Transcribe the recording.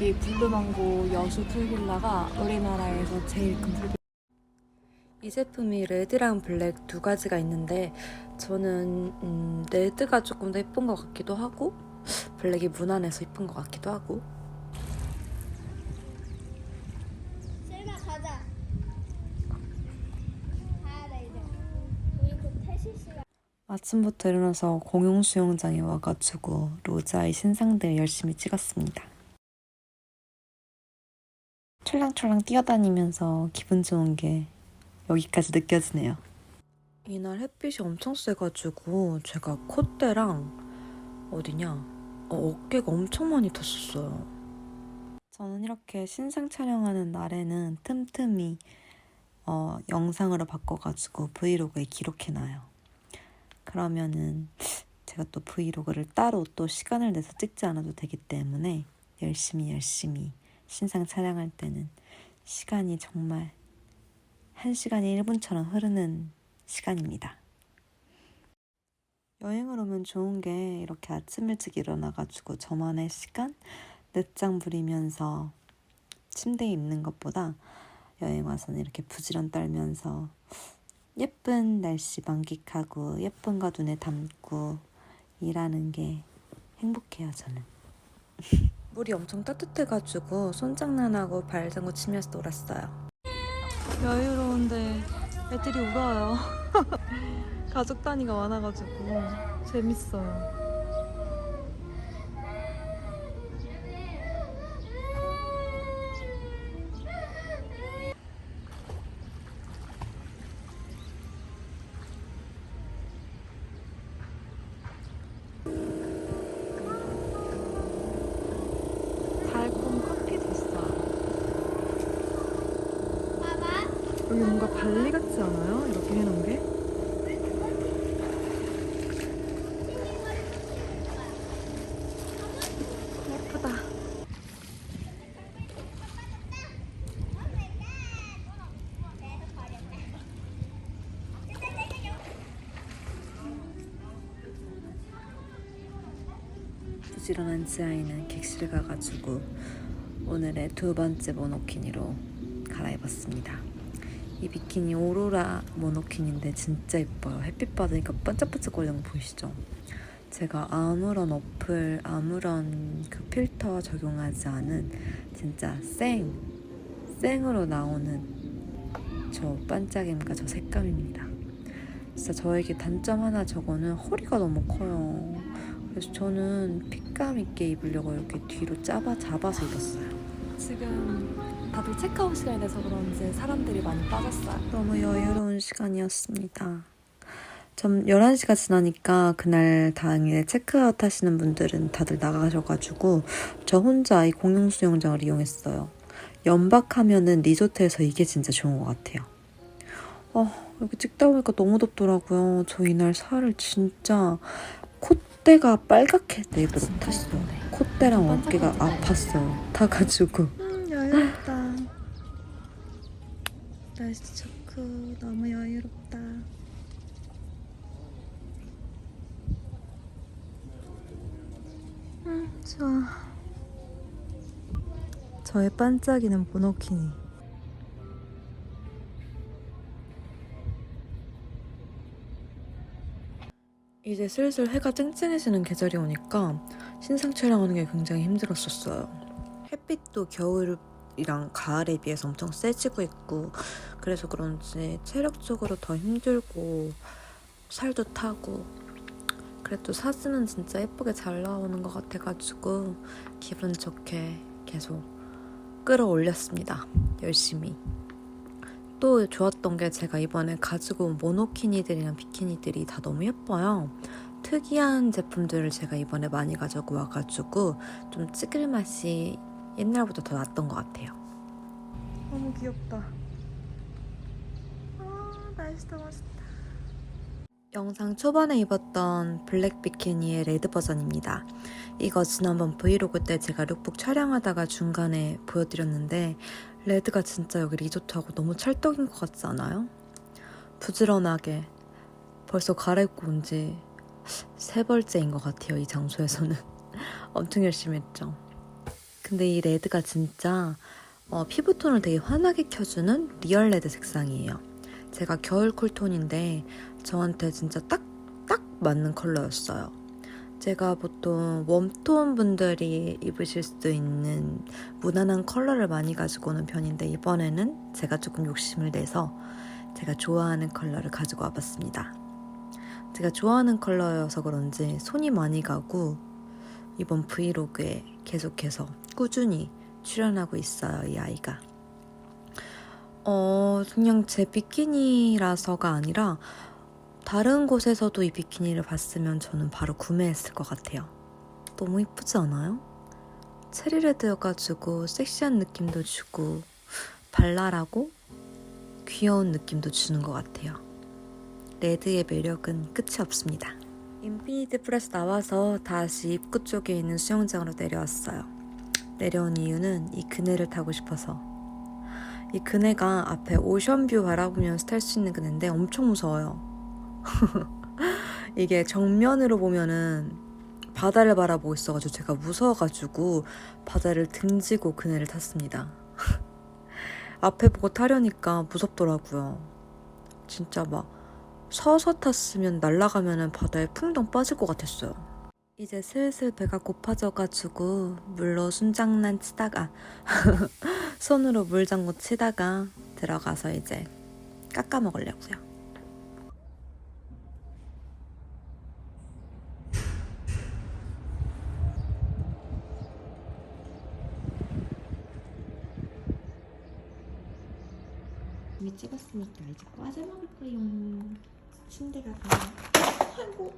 여기 블루망고 여수 풀빌라가 우리나라에서 제일 큰 풀빌라. 이 제품이 레드랑 블랙 두 가지가 있는데 저는 음, 레드가 조금 더 예쁜 것 같기도 하고 블랙이 무난해서 예쁜 것 같기도 하고 셀나 가자. 가야 돼 이제. 우리 곧 퇴실 시간. 아침부터 일어나서 공용 수영장에 와가지고 로자의 신상들 열심히 찍었습니다. 촐랑촐랑 뛰어다니면서 기분 좋은 게 여기까지 느껴지네요. 이날 햇빛이 엄청 세가지고 제가 콧대랑 어디냐 어, 어깨가 엄청 많이 탔었어요. 저는 이렇게 신상 촬영하는 날에는 틈틈이 어, 영상으로 바꿔가지고 브이로그에 기록해놔요. 그러면은 제가 또 브이로그를 따로 또 시간을 내서 찍지 않아도 되기 때문에 열심히 열심히 신상 촬영할 때는 시간이 정말 한 시간이 1분처럼 흐르는 시간입니다. 여행을 오면 좋은 게 이렇게 아침 일찍 일어나가지고 저만의 시간 늦장 부리면서 침대에 있는 것보다 여행 와서는 이렇게 부지런 떨면서 예쁜 날씨 만끽하고 예쁜 거 눈에 담고 일하는 게 행복해요 저는 물이 엄청 따뜻해가지고 손장난하고 발장구 치면서 놀았어요 여유로운데 애들이 울어요. 가족 단위가 많아가지고 재밌어요. 여기 뭔가 발리 같지 않아요? 이렇게 해놓은 게? 예쁘다. 부지런한 지아이는 객실 가가지고 오늘의 두 번째 모노키니로 갈아입었습니다. 이 비키니 오로라 모노키니인데 진짜 예뻐요. 햇빛 받으니까 반짝반짝 거리는 거 보이시죠? 제가 아무런 어플, 아무런 그 필터 적용하지 않은 진짜 생, 생으로 나오는 저 반짝임과 저 색감입니다. 진짜 저에게 단점 하나 저거는 허리가 너무 커요. 그래서 저는 핏감 있게 입으려고 이렇게 뒤로 잡아 잡아서 입었어요. 지금 다들 체크아웃 시간이 돼서 그런지 사람들이 많이 빠졌어요. 너무 여유로운 시간이었습니다. 좀 11시가 지나니까 그날 당일에 체크아웃 하시는 분들은 다들 나가셔가지고 저 혼자 이 공용 수영장을 이용했어요. 연박하면은 리조트에서 이게 진짜 좋은 것 같아요. 어, 여기 찍다 보니까 너무 덥더라고요. 저 이날 살을 진짜 콧대가 빨갛게 네이버로 탔어요. 콧대랑 어깨가 아팠어요. 타가지고. 음. 날씨 좋고 너무 여유롭다. 음, 좋아. 저의 반짝이는 모노키니. 이제 슬슬 해가 쨍쨍해지는 계절이 오니까 신상 촬영하는 게 굉장히 힘들었었어요. 햇빛도 겨울 이랑 가을에 비해서 엄청 세지고 있고 그래서 그런지 체력적으로 더 힘들고 살도 타고 그래도 사진은 진짜 예쁘게 잘 나오는 것 같아가지고 기분 좋게 계속 끌어올렸습니다. 열심히. 또 좋았던 게 제가 이번에 가지고 온 모노키니들이랑 비키니들이 다 너무 예뻐요. 특이한 제품들을 제가 이번에 많이 가지고 와가지고 좀 찌글 맛이 옛날보다 더 낫던 것 같아요. 너무 귀엽다. 아, 너무 멋있다. 영상 초반에 입었던 블랙 비키니의 레드 버전입니다. 이거 지난번 브이로그 때 제가 룩북 촬영하다가 중간에 보여드렸는데 레드가 진짜 여기 리조트하고 너무 찰떡인 것 같지 않아요? 부지런하게 벌써 갈아입고 온 지 세 벌째인 것 같아요. 이 장소에서는 엄청 열심히 했죠. 근데 이 레드가 진짜 어, 피부톤을 되게 환하게 켜주는 리얼 레드 색상이에요. 제가 겨울 쿨톤인데 저한테 진짜 딱, 딱 맞는 컬러였어요. 제가 보통 웜톤 분들이 입으실 수도 있는 무난한 컬러를 많이 가지고 오는 편인데 이번에는 제가 조금 욕심을 내서 제가 좋아하는 컬러를 가지고 와봤습니다. 제가 좋아하는 컬러여서 그런지 손이 많이 가고 이번 브이로그에 계속해서 꾸준히 출연하고 있어요, 이 아이가. 어, 그냥 제 비키니라서가 아니라 다른 곳에서도 이 비키니를 봤으면 저는 바로 구매했을 것 같아요. 너무 이쁘지 않아요? 체리레드여가지고 섹시한 느낌도 주고 발랄하고 귀여운 느낌도 주는 것 같아요. 레드의 매력은 끝이 없습니다. 인피니티 프레스 나와서 다시 입구 쪽에 있는 수영장으로 내려왔어요. 내려온 이유는 이 그네를 타고 싶어서. 이 그네가 앞에 오션뷰 바라보면서 탈 수 있는 그네인데 엄청 무서워요. 이게 정면으로 보면은 바다를 바라보고 있어가지고 제가 무서워가지고 바다를 등지고 그네를 탔습니다. 앞에 보고 타려니까 무섭더라고요. 진짜 막 서서 탔으면 날아가면은 바다에 풍덩 빠질 것 같았어요. 이제 슬슬 배가 고파져가지고 물로 순장난 치다가 손으로 물장구 치다가 들어가서 이제 깎아 먹으려고요. 이미 찍었으니까 이제 과자 먹을 거예요. 침대가 그냥 아이고